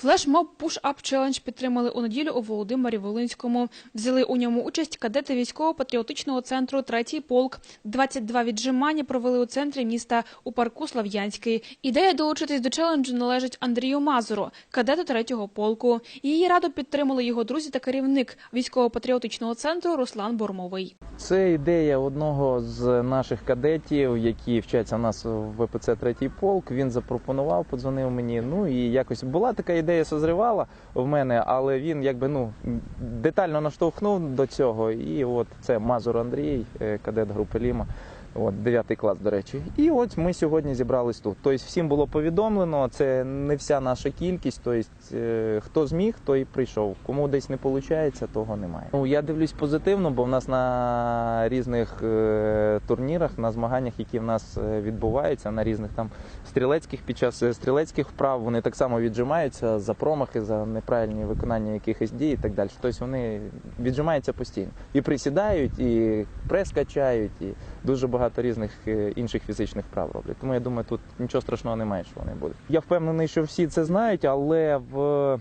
Флешмоб Push-Up Challenge підтримали у неділю у Володимирі Волинському. Взяли у ньому участь кадети військово-патріотичного центру «Третій полк». 22 віджимання провели у центрі міста у парку Слав'янський. Ідея долучитись до челенджу належить Андрію Мазуру, кадету третього полку. Її радо підтримали його друзі та керівник військово-патріотичного центру Руслан Бормовий. Це ідея одного з наших кадетів, які вчаться у нас в ВПЦ Третій полк. Він запропонував, подзвонив мені. Ну і якось була така ідея, созрівала в мене, але він якби ну детально наштовхнув до цього. І от це Мазур Андрій, е, кадет групи Ліма. От 9 клас, до речі, і от ми сьогодні зібрались тут. Тобто всім було повідомлено. Це не вся наша кількість. Тобто, е, хто зміг, той прийшов. Кому десь не виходить, того немає. Ну я дивлюсь позитивно, бо в нас на різних е, турнірах, на змаганнях, які в нас е, відбуваються, на різних там стрілецьких під час стрілецьких вправ, вони так само віджимаються за промахи, за неправильні виконання якихось дій і так далі. Тобто вони віджимаються постійно і присідають, і прес качають, і дуже багато різних е, інших фізичних прав роблять. Тому я думаю, тут нічого страшного немає, що вони будуть. Я впевнений, що всі це знають, але в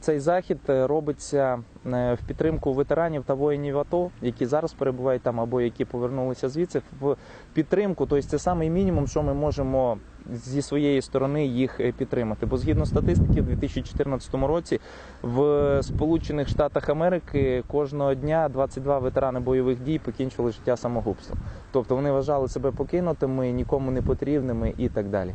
цей захід е, робиться е, в підтримку ветеранів та воїнів АТО, які зараз перебувають там або які повернулися звідси. В підтримку, тобто це самий мінімум, що ми можемо зі своєї сторони їх е, підтримати. Бо згідно статистики, в 2014 році в Сполучених Штатах Америки кожного дня 22 ветерани бойових дій покінчили життя самогубством. Тобто вони вважали себе покинутими, нікому не потрібними і так далі.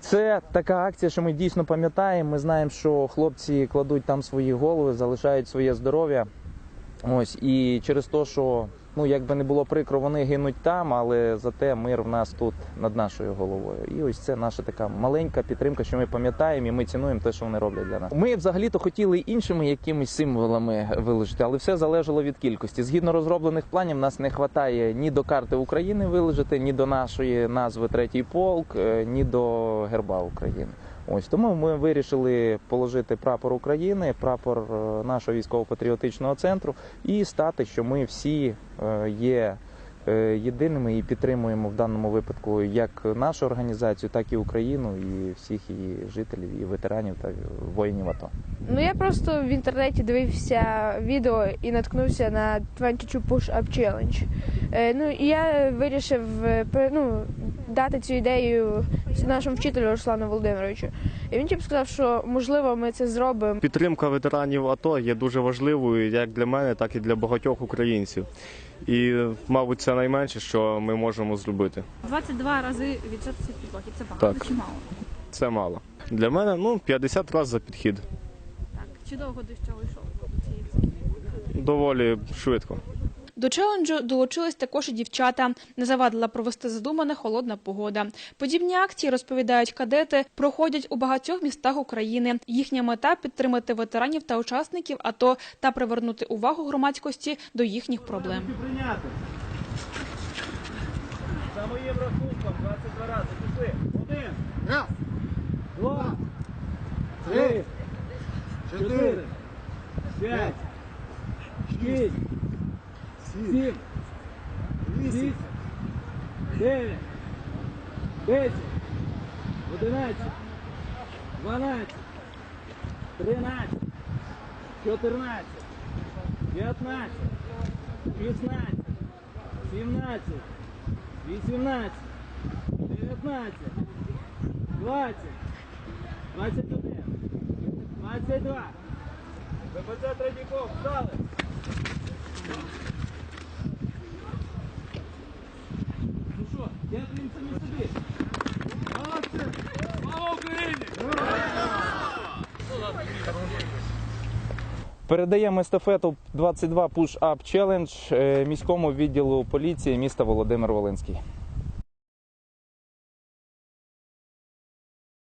Це така акція, що ми дійсно пам'ятаємо. Ми знаємо, що хлопці кладуть там свої голови, залишають своє здоров'я. Ось і через те, що ну як би не було прикро, вони гинуть там, але зате мир в нас тут над нашою головою. І ось це наша така маленька підтримка, що ми пам'ятаємо, і ми цінуємо те, що вони роблять для нас. Ми взагалі-то хотіли іншими якимись символами виложити, але все залежало від кількості. Згідно розроблених планів, нас не вистачає ні до карти України виложити, ні до нашої назви третій полк, е, ні до герба України. Ось тому ми вирішили положити прапор України, прапор е, нашого військово-патріотичного центру і стати, що ми всі е, є е, єдиними і підтримуємо в даному випадку як нашу організацію, так і Україну, і всіх її жителів, і ветеранів та воїнів АТО. Ну я просто в інтернеті дивився відео і наткнувся на 22 Push-Up Challenge. Е, ну і я вирішив ну, дати цю ідею нашому вчителю Руслану Володимировичу. І він типу сказав, що можливо ми це зробимо. Підтримка ветеранів АТО є дуже важливою як для мене, так і для багатьох українців. І, мабуть, це найменше, що ми можемо зробити. 22 рази віджатися в підлогі. Це багато Так. чи мало? Це мало. Для мене ну 50 разів за підхід. Так. Чи довго до чого йшов до цієї? Доволі швидко. До челенджу долучились також і дівчата. Не завадила провести задумана холодна погода. Подібні акції, розповідають кадети, проходять у багатьох містах України. Їхня мета підтримати ветеранів та учасників АТО та привернути увагу громадськості до їхніх проблем. За моїм рахунком 22 рази. Пішли. Один. Раз, Два. три, чотири, вісім, дев'ять. Десять. Одинадцять. Дванадцять. Тринадцять. Чотирнадцять. П'ятнадцять. Шістнадцять. Сімнадцять. Вісімнадцять. Дев'ятнадцять. Двадцять. Двадцять один. Двадцять два. ВПЦ третій ков. Встали. Передаємо естафету 22 Push Up Challenge міському відділу поліції міста Володимир Волинський.